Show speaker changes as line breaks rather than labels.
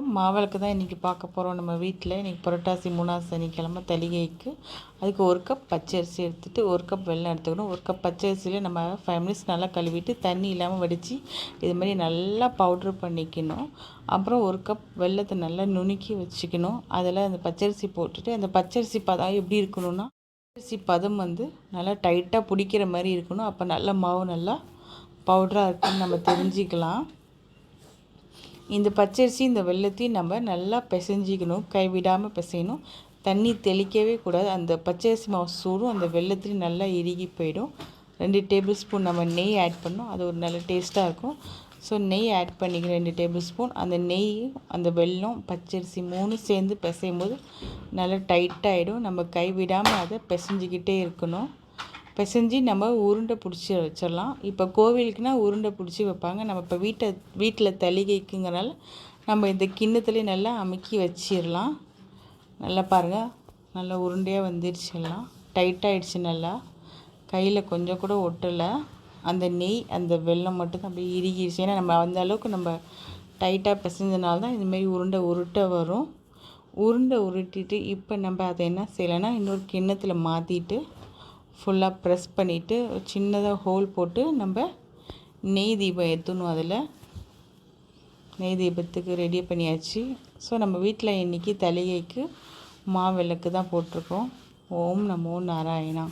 வணக்கம். மாவிளக்கு தான் இன்றைக்கி பார்க்க போகிறோம் நம்ம வீட்டில் இன்றைக்கி புரட்டாசி மூணாவது சனிக்கிழமை தலிகைக்கு அதுக்கு ஒரு கப் பச்சரிசி எடுத்துகிட்டு ஒரு கப் வெள்ளம் எடுத்துக்கணும். ஒரு கப் பச்சரிசியில் நம்ம ஃபைவ் மினிட்ஸ் நல்லா கழுவிட்டு தண்ணி இல்லாமல் வடித்து இது மாதிரி நல்லா பவுட்ரு பண்ணிக்கணும். அப்புறம் ஒரு கப் வெல்லத்தை நல்லா நுணுக்கி வச்சுக்கணும். அதில் அந்த பச்சரிசி போட்டுட்டு அந்த பச்சரிசி பதம் எப்படி இருக்கணும்னா பச்சரிசி பதம் வந்து நல்லா டைட்டாக பிடிக்கிற மாதிரி இருக்கணும். அப்போ நல்ல மாவு நல்லா பவுட்ராக இருக்குன்னு நம்ம தெரிஞ்சுக்கலாம். இந்த பச்சரிசி இந்த வெள்ளத்தையும் நம்ம நல்லா பிசைஞ்சிக்கணும். கைவிடாமல் பிசையணும். தண்ணி தெளிக்கவே கூடாது. அந்த பச்சரிசி மாவு சூடும் அந்த வெள்ளத்துலேயும் நல்லா இறுகி போயிடும். ரெண்டு டேபிள் ஸ்பூன் நம்ம நெய் ஆட் பண்ணோம் அது ஒரு நல்ல டேஸ்ட்டாக இருக்கும். ஸோ நெய் ஆட் பண்ணிக்கிறேன். ரெண்டு டேபிள் ஸ்பூன். அந்த நெய் அந்த வெல்லம் பச்சரிசி மூணு சேர்ந்து பிசையும் போது நல்லா டைட்டாகிடும் நம்ம கைவிடாமல் அதை பிசைஞ்சிக்கிட்டே இருக்கணும். பிசைஞ்சு நம்ம உருண்டை பிடிச்சி வச்சிடலாம். இப்போ கோவிலுக்குனா உருண்டை பிடிச்சி வைப்பாங்க. நம்ம இப்போ வீட்டை வீட்டில் தளிகைக்குங்கிறனால நம்ம இந்த கிண்ணத்துலேயே நல்லா அமுக்கி வச்சிடலாம். நல்லா பாருங்கள் நல்லா உருண்டையாக வந்துடுச்சிடலாம் டைட்டாகிடுச்சு நல்லா. கையில் கொஞ்சம் கூட ஒட்டலை. அந்த நெய் அந்த வெள்ளம் மட்டும் தான் அப்படியே இறுகிடுச்சு ஏன்னா நம்ம அந்த அளவுக்கு நம்ம டைட்டாக பிசைஞ்சனால தான் இதுமாரி உருண்டை உருட்டை வரும். உருண்டை உருட்டிட்டு இப்போ நம்ம அதை என்ன செய்யலைன்னா இன்னொரு கிண்ணத்தில் மாற்றிட்டு ஃபுல்லாக ப்ரெஸ் பண்ணிவிட்டு சின்னதாக ஹோல் போட்டு நம்ம நெய் தீபம் ஏற்றணும் அதில். நெய் தீபத்துக்கு ரெடி பண்ணியாச்சு. ஸோ நம்ம வீட்டில் இன்றைக்கி தலையைக்கு மாவிளக்கு தான் போட்டிருக்கோம். ஓம் நமோ நாராயணா.